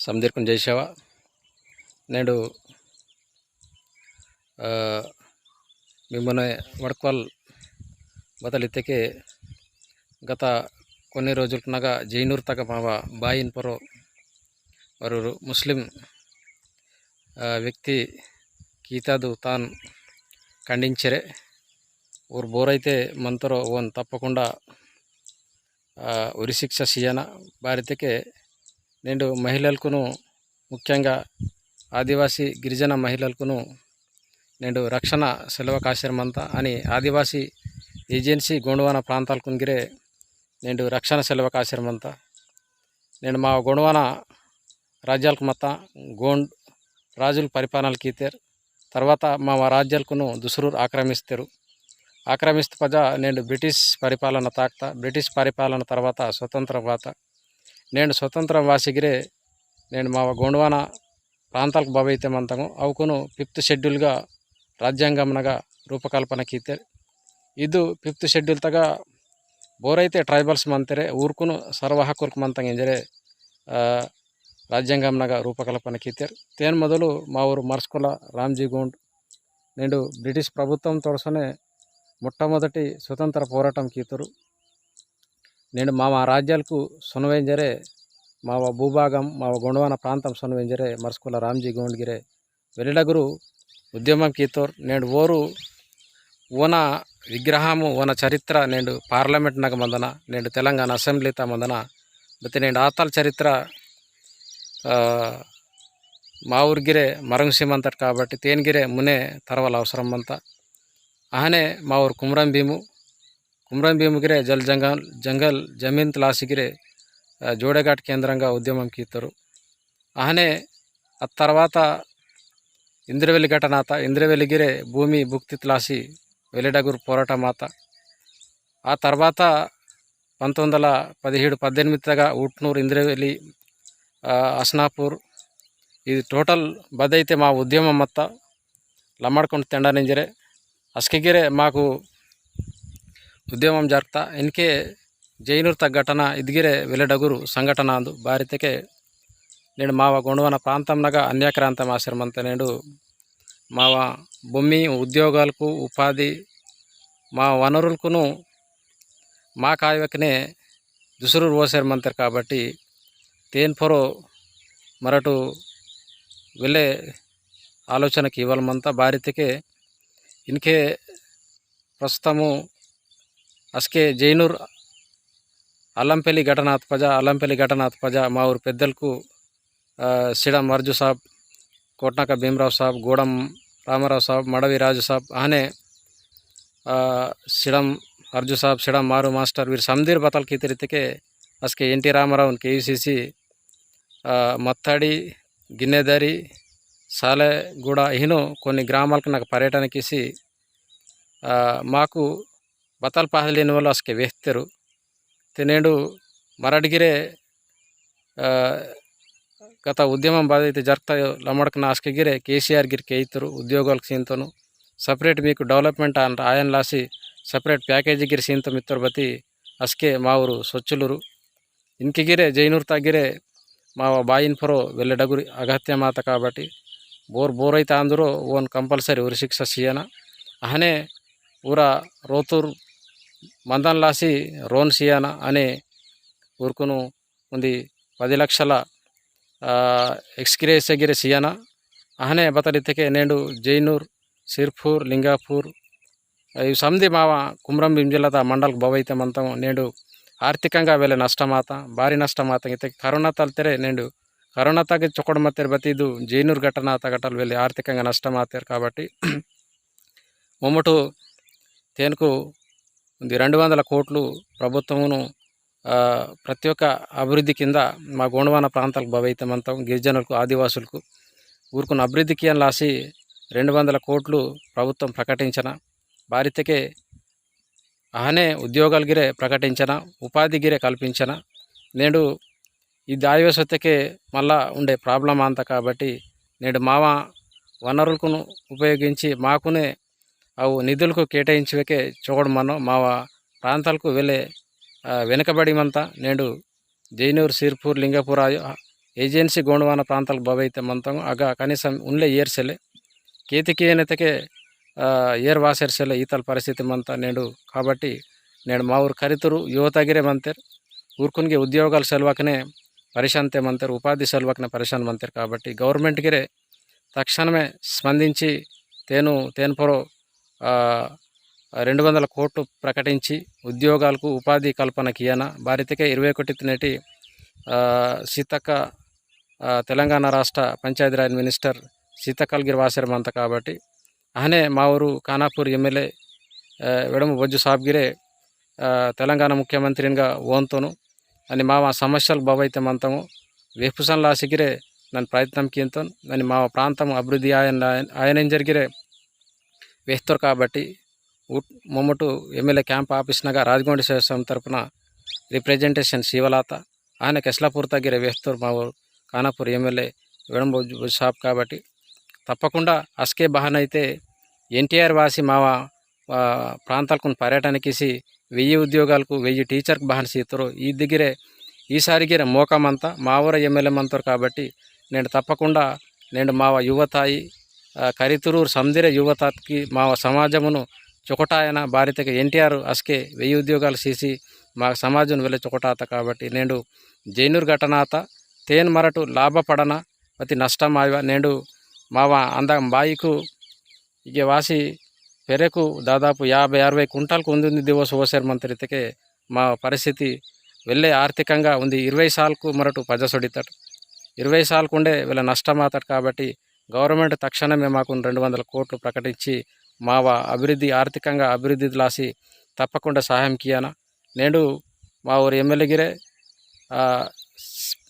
ಸಮದೀರ್ಕೊಂಡು ಜೈಶವ నేడు ఆ, మిమ్మల్ని వడక్వాల్ బతలిత్తకే గత కొన్ని రోజులనగా జైనూర్ తగ మావ బాయిన్ పొరో వారు ముస్లిం ఆ, వ్యక్తి కీతాదు తాన్ ఖండించరే ఊరు బోరైతే మంతరో ఓన్ తప్పకుండా ఆ, ఉరిశిక్ష సీయన భారతకే నేడు మహిళలకును ముఖ్యంగా ఆదివాసీ గిరిజన మహిళలకును నేడు రక్షణ సెలవకాశ్రమంతా అని ఆదివాసీ ఏజెన్సీ గోండువాన ప్రాంతాలకు గిరే నేడు రక్షణ సెలవకాశ్రమంతా నేను మా గొండవాన రాజ్యాలకు మత గోండ్ రాజుల పరిపాలనకి ఇస్తారు తర్వాత మా రాజ్యాలకును దుసరూరు ఆక్రమిస్తారు. ఆక్రమిస్తే పజ నేను బ్రిటిష్ పరిపాలన తాక్తా బ్రిటిష్ పరిపాలన తర్వాత స్వతంత్ర వాత. నేను స్వతంత్రం వాసిగిరే నేను మా గోండవాన ప్రాంతాలకు బాబైతే మంతము అవుకును ఫిఫ్త్ షెడ్యూల్గా రాజ్యాంగమునగా రూపకల్పనకీతే ಇದು ಫಿಫ್ತ್ ಶೆಡ್ಯೂಲ್ ತಗ ಬೋರೈತೆ ಟ್ರೈಬಲ್ಸ್ ಮಂತೆರೆ ಊರ್ಕೂ ಸರ್ವ ಹಕ್ಕೂರ್ಕು ಮಂತಂಗೆ ಎಂಜರೆ ರಾಜ್ಯಾಂಗಮ್ನಾಗ ರೂಪಕಲ್ಪನೆ ಕೀತೇರು ತೇನು ಮೊದಲು మా ఊరు మర్స్కుల రామ్జీ గోండ్ నేడు బ్రిటిష్ ప్రభుత్వం తోడసనే మొట్టమొదటి స్వతంత్ర పోరాటం కీతరు నేను మా మా రాజ్యాలకు సొనవేంజరే మా భూభాగం మా గొండవాన ప్రాంతం సొనవేంజరే మర్స్కుల రామ్జీ గోండ్గిరే వెలిడగురు ఉద్యమం కీతోర్ నేడు ఓరు ఓన విగ్రహము ఓన చరిత్ర నేడు పార్లమెంట్ నగ మందన నేడు తెలంగాణ అసెంబ్లీ తా మందన ಮತ್ತೆ నేడు ಆತಾಳ చరిత్ర ఆ, మా ఊరిగిరే మరంగ్ సీమంతట్ కాబట్టి తేనిగిరే మునే తరవల అవసరం అంత ఆహనే మా ఊరు కుమ్రం భీము ಕುಮ್ರಾನ್ ಭೀಮಗಿರೆ ಜಲ್ ಜಂಗಲ್ ಜಂಗಲ್ ಜಮೀನ್ ತಲಾಸಿಗಿರೆ ಜೋಡೆಗಾಟ್ ಕೇಂದ್ರಂಗ ಉದ್ಯಮಂ ಕೀತರು ಆನೆ ಅದ ತರವಾತ ಇಂದ್ರವೆಲಿ ಘಟನಾತ ಇಂದ್ರವೆಲಿಗಿರೆ ಭೂಮಿ ಭುಕ್ತಿ ತಲಾಸಿ ವೆಲಿಡಗುರ್ ಪೋರಾಟ ಮಾತ. ಆ ತರವಾತ ಪಂತೊಂದಲ ಪದಿಹೇಳು ಪದ್ದೆನಿಮಿತ್ತಗ ಉಟ್ನೂರ್ ಇಂದ್ರವೆಲಿ ಅಸ್ನಾಪುರ್ ಇದು ಟೋಟಲ್ ಬದೈತೆ ಮಾ ಉದ್ಯಮ ಮತ್ತ ಲಮ್ಮಾಡ್ಕೊಂಡು ತಂಡ ನಿಂಜರೆ. ಅಸ್ಕಿಗಿರೆ ಮಾಕು ఉద్యమం జరుపుతా ఇన్కే జైనూర్ తగ్గ ఘటన ఇదిగిరే వెలడగురు సంఘటన అందు భారతకే నేను మావ గొండవన ప్రాంతంనగా అన్యాక్రాంతం ఆశ్రమంత నేడు మావ భూమి ఉద్యోగాలకు ఉపాధి మా వనరులకును మా కాయవకనే దుసురు పోసారు కాబట్టి తేన్ పొరో మరటు వెళ్ళే ఆలోచనకి ఇవ్వలమంతా భారతకే ఇన్కే ప్రస్తుతము అస్కే జైనూర్ అల్లంపల్లి ఘటనాత్ పజ అల్లంపల్లి ఘటనాత్ పజ మా ఊరు పెద్దలకు సిడం అర్జు సాబ్ కోట్నాక భీమరావు సాబ్ గూడెం రామారావు సాబ్ మడవి రాజు సాబ్ ఆనే సిడం అర్జు సాబ్ సిడం మారు మాస్టర్ వీరు సమదీర్ బతల్కి తిరిగితే అస్కే ఎన్టీ రామారావు కేయూసీసీ మత్తాడి గిన్నెదారి సాలెగూడ ఇహిను కొన్ని గ్రామాలకు నాకు పర్యటనకి మాకు బతల్ పాహలేని వాళ్ళు అసలు వేస్తారు తినేడు మరడిగిరే ఆ, గత ఉద్యమం బాధ అయితే జరుగుతాయో లమ్మడకన ఆస్కగిరే కేసీఆర్ గిరికి వేయిస్తారు ఉద్యోగాలకు సీన్తోను సపరేట్ మీకు డెవలప్మెంట్ అంట ఆయన లాసి సపరేట్ ప్యాకేజీ గిరి సీన్తో మిత్తరు బతి అస్కే మా ఊరు సొచ్చులూరు ఇంకిగిరే జైనూర్ తగ్గిరే మా బాయిన్ పొరో వెళ్ళడగురి అగత్య మాత కాబట్టి ಬೋರ್ ಬೋರ್ ಐತೆ ಅಂದರೂ ಓನ್ ಕಂಪಲ್ಸರಿ ಉರಿ ಶಿಕ್ಷ ಸಿಯನ ಅಹನೆ ಊರ ರೋತೂರ್ మందన్ లాసి రోన్ సియానా అనే ఊరుకును ఉంది. పది లక్షల ఎక్స్కిరేస్ ఎగిరే సియానా అహనే బతలిత్తకే నేడు జైనూర్ సిర్పూర్ లింగాపూర్ ఇవి సంధి మావ కుమ్రం భీం మండల్ భవైతే మంతం నేడు ఆర్థికంగా వెళ్ళే నష్టమాత భారీ నష్టమాత అయితే కరోనా తల్తరే నేడు కరోనా తగ్గి చొక్కడు మత్తేరు బతి జైనూర్ ఘటన తగటలు వెళ్ళి ఆర్థికంగా నష్టమాతారు కాబట్టి మొమ్మటు తేనుకు ఉంది రెండు వందల కోట్లు ప్రభుత్వమును ప్రతి ఒక్క అభివృద్ధి కింద మా గోండవాన ప్రాంతాలకు భవైతమంతం గిరిజనులకు ఆదివాసులకు ఊరుకున్న అభివృద్ధికి అని లాసి రెండు వందల కోట్లు ప్రభుత్వం ప్రకటించిన. భారతకే అహనే ఉద్యోగాలు గిరే ప్రకటించిన ఉపాధి గిరే కల్పించిన. నేడు ఈ దాయవసతకే మళ్ళా ఉండే ప్రాబ్లం అంత కాబట్టి నేడు మావ వనరులకును ఉపయోగించి మాకునే అవు నిధులకు కేటాయించవకే చూడమను మా ప్రాంతాలకు వెళ్ళే వెనుకబడిమంతా నేడు జైనూర్ సిర్పూర్ లింగపూర్ ఏజెన్సీ గోండవాన ప్రాంతాలకు బాబైతే మంతం. అగ కనీసం ఉండే ఏర్సెలే కేతికేనతకే ఏర్ వాసేర్సెలే ఈతల పరిస్థితి మంతా నేడు. కాబట్టి నేడు మా ఊరు కరితురు యువతగిరే మంతేర్ ఊరుకునికి ఉద్యోగాల సెలవకనే పరిశాంతే మంతారు ఉపాధి సెలవకనే పరిశాన్ మంతారు. కాబట్టి గవర్నమెంట్గిరే తక్షణమే స్పందించి తేను తేన్పొరో రెండు వందల కోట్లు ప్రకటించి ఉద్యోగాలకు ఉపాధి కల్పన కియన భారతీకే ఇరవై ఒకటి నేటి సీతక్క తెలంగాణ రాష్ట్ర పంచాయతీరాజ్ మినిస్టర్ సీతకల్గిరి వాసరం అంత కాబట్టి అహనే మా ఊరు ఖానాపూర్ ఎమ్మెల్యే వెడము బొజ్జు సాబ్గిరే తెలంగాణ ముఖ్యమంత్రినిగా ఓంతోను. అని మా సమస్యలు బాబైతే మంతము వేపుసన్ లాసిగిరే నన్ను ప్రయత్నం కీంతో అని మా ప్రాంతం అభివృద్ధి ఆయన ఆయన జరిగిరే వేస్తారు కాబట్టి ఊ- మొమ్మటు ఎమ్మెల్యే క్యాంప్ ఆఫీస్నగా రాజగొండ శివస్వామి తరపున రిప్రజెంటేషన్ శివలాత. ఆయన కెస్లాపూర్ దగ్గర వేస్తారు మా ఊరు. ఖానాపూర్ ఎమ్మెల్యే విడంబు షాప్ కాబట్టి తప్పకుండా అస్కే బహాన్ అయితే ఎన్టీఆర్ వాసి మా ప్రాంతాలకు పర్యటనకిసి వెయ్యి ఉద్యోగాలకు వెయ్యి టీచర్కి బహన్ చేస్తారు. ఈ దగ్గరే ఈసారిగిర మోకమంతా మా ఊర ఎమ్మెల్యే మంతారు కాబట్టి నేను తప్పకుండా నేను మా యువతాయి కరితురూర్ కరితురూరు యువతకి మా సమాజమును చొకటాయన భారతకి ఎన్టీఆర్ అస్కే వెయ్యి ఉద్యోగాలు చేసి మా సమాజం వెళ్ళే చొకటాత కాబట్టి నేను జైనూర్ ఘటనాత తేన్ మరటు లాభపడన అతి నష్టం నష్టమాయ నేడు మావ అంద బాయికు ఇక వాసి పెరకు దాదాపు యాభై అరవై కుంటాలకు ఉంది దివస్ ఓసేర్ మంత్రితకే మా పరిస్థితి వెళ్ళే ఆర్థికంగా ఉంది. ఇరవై సార్లకు మరటు పజసొడితాడు ఇరవై సార్లకు ఉండే వీళ్ళ నష్టం అవుతాడు కాబట్టి గవర్నమెంట్ తక్షణమే మాకు రెండు వందల కోట్లు ప్రకటించి మావ అభివృద్ధి ఆర్థికంగా అభివృద్ధి లాసి తప్పకుండా సహాయం కియాన నేడు మా ఊరు ఎమ్మెల్యేగిరే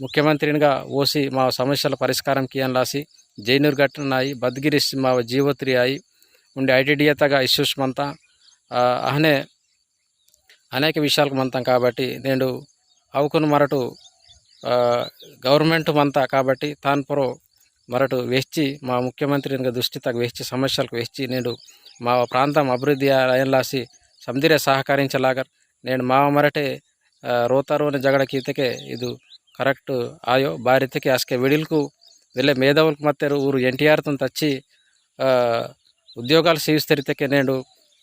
ముఖ్యమంత్రినిగా ఓసి మా సమస్యల పరిష్కారం కియన్ లాసి జైనూర్ ఘటనాయి బద్గిరి మా జీవోత్రి అయి ఉండే ఐటీడీఎతగా ఇష్యూస్ మంతా అహనే అనేక విషయాలకు మంతం కాబట్టి నేను అవుకును మరటు గవర్నమెంట్ మంతా కాబట్టి తాన్పురో మరటు వేచి మా ముఖ్యమంత్రి ದೃಷ್ಟಿ ತಗ ವೆಚ್ಚಿ సమస్యలకు ವೆಚ್ಚಿ నేడు మా ప్రాంతం అభివృద్ధి అయ్యేలాసి సమిధిరే సహకరించలాగర్ నేను మావ మరటే రోతారోని జగడ కీతకే ಇದು ಕರೆಕ್ಟ್. ಆಯೋ ಬಾರಿತಕ್ಕೆ ಅಸ್ಕೆ ವಿಡಿಲ್ಕು ವಿಲೆ ಮೇಧಾವುಲ್ಕು ಮತ್ತೆ ಊರು ಎನ್ ಟಿ ಆರ್ ತಂತ ಹಚ್ಚಿ ಉದ್ಯೋಗಾಲು ಸೇವಿಸ್ತಿರ್ತಕ್ಕೆ ನೇಡು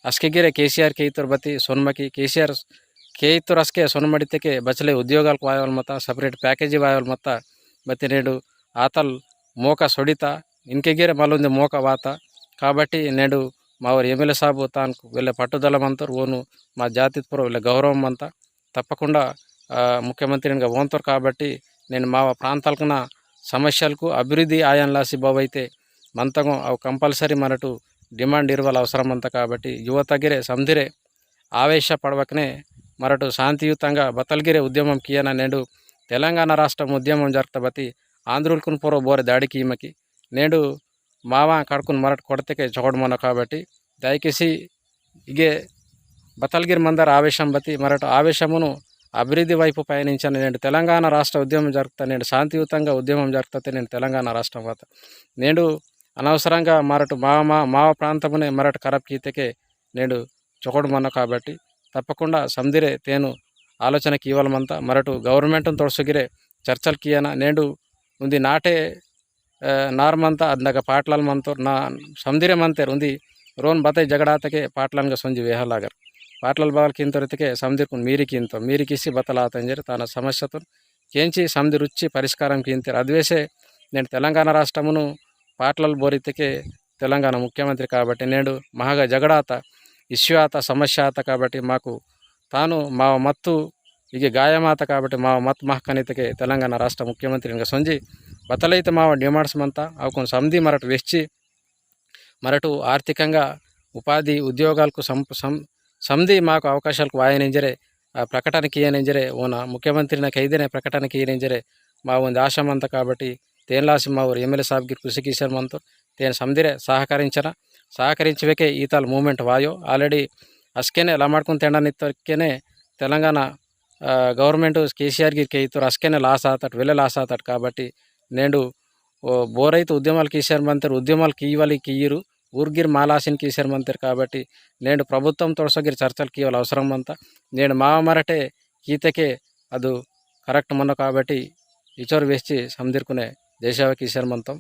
ಅಸ್ಕೆಗಿರೆ ಕೆ ಸಿ ಆರ್ ಕೇಯ್ತರ್ ಬತ್ತಿ, ಸೊನ್ಮಕಿ, ಕೆ ಸಿ ಆರ್ ಕೇಯ್ತರ್ ಅಸ್ಕೆ ಸೊನ್ಮಡಿತಕ್ಕೆ ಬಚ್ಚಲೆ ಉದ್ಯೋಗಾలకు ವಾಯಲ್ ಮತ್ತ, ಸಪ್ರೇಟ್ ಪ್ಯಾಕೇಜಿ ವಾಯಲ್ ಮತ್ತ ಮತ್ತೆ ನೇಡು ಆತಲ್ మోక సొడిత ఇంకెగిరే మళ్ళీ మోక వాత. కాబట్టి నేడు మా ఊరు ఎమ్మెల్యే సాబు తాను వెళ్ళే పట్టుదలమంతరు ఓను మా జాతి వీళ్ళ వెళ్ళే గౌరవం అంతా తప్పకుండా ముఖ్యమంత్రినిగా ముఖ్యమంత్రిగా ఓంతారు కాబట్టి నేను మా ప్రాంతాలకున్న సమస్యలకు అభివృద్ధి ఆయంలాసి బాబైతే మంతగం అవి కంపల్సరీ మనటు డిమాండ్ ఇరవల అవసరం అంత కాబట్టి యువతగిరే సంధిరే ఆవేశ పడవకనే మరటు శాంతియుతంగా బతల్గిరే ఉద్యమం కియన నేడు తెలంగాణ రాష్ట్రం ఉద్యమం జరుగుతబతి ఆంధ్రులకు పూర్వ బోరే దాడికి ఈమెకి. నేడు మావ కడుకుని మరటు కొడతకే చొకడమన్న కాబట్టి దయచేసి ఇగే బతల్గిరి మందర ఆవేశం బతి మరటు ఆవేశమును అభివృద్ధి వైపు పయనించిన నేను తెలంగాణ రాష్ట్ర ఉద్యమం జరుగుతా నేను శాంతియుతంగా ఉద్యమం జరుగుతుంది నేను తెలంగాణ రాష్ట్రం వద్ద నేను అనవసరంగా మరటు మావ మా ప్రాంతమునే మరటి కరప్ కీతకే నేను చొకడు కాబట్టి తప్పకుండా సందిరే తేను ఆలోచనకి ఇవ్వాలమంతా. మరటు గవర్నమెంట్ను తొడసగిరే చర్చలకి అయినా నేడు ఉంది నాటే ಆ, ನಾರ್ಮಂತ ಅದ್ನಾಗ ಪಾಟ್ಲಾಲ್ ಮಂತೋರ್ ನಾ ಸಂದಿರೆ ಮಂತೇರ್ ಉಂದಿ ರೋನ್ ಬತೈ ಜಗಡಾತಕೆ ಪಾಟ್ಲನ್ಗ ಸೊಂಜಿ ವೇಹಲಾಗರ್ ಪಾಟ್ಲಲ್ ಬಾಗಲ್ ಕಿಂತೊರತಿಕೆ ಸಂದಿರ್ಕೊಂಡು ಮೀರಿ ಕಿಂತ ಮೀರಿ ಕಿಸಿ బతలాతంజరి తన సమస్యతో కేంచి సంధి రుచి పరిష్కారం కింతారు అదివేసే నేను తెలంగాణ రాష్ట్రమును పాటల బోరితకే తెలంగాణ ముఖ్యమంత్రి కాబట్టి నేడు మహాగా జగడాత ఇష్యూ ఆత సమస్య ఆత కాబట్టి మాకు తాను మా మత్తు ఇక గాయమాత కాబట్టి మా మత్ ಮಹಕನಿತಕ್ಕೆ తెలంగాణ రాష్ట్ర ముఖ్యమంత్రి ఇంకా సొంజి బతలైతే మావ డిమాండ్స్మంతా కొన్ని సంధి మరటు వెచ్చి మరటు ఆర్థికంగా ఉపాధి ఉద్యోగాలకు సం మాకు అవకాశాలకు వాయనింజరే ప్రకటనకి ఏనింజరే ఓన ముఖ్యమంత్రి నాకు ఐదనే ప్రకటనకి ఏనింజరే మా ఉంది ఆశమంత కాబట్టి తేన్లాసి మా ఊరు ఎమ్మెల్యే సాబ్కి కృషి మనతో తేను సంధిరే సహకరించిన సహకరించవేకే ఈతాల మూమెంట్ వాయో. ఆల్రెడీ అస్కేనే లమాడ్కొని తినడానికే తెలంగాణ ఆ, గవర్నమెంట్ కేసీఆర్కి ఇస్తారు అస్కేనే లాస్ ఆతాడు వెళ్ళే లాస్ ఆతాడు కాబట్టి నేడు ఓ బోరైతే ఉద్యమాలు కేసీఆర్ మంత్రి ఉద్యమాలు ఇవ్వాలి ఇయ్యరు ఊర్గిరి మాలాసిన్ ఈసారు మంత్రి కాబట్టి నేను ప్రభుత్వం తొడసగిరి చర్చలు ఇవ్వాలి అవసరం అంతా. నేను మామరటే ఈతకే అది కరెక్ట్ మొన్న కాబట్టి ఇచోరు వేసి సమదిరుకునే దేశవ కిషర్మంతం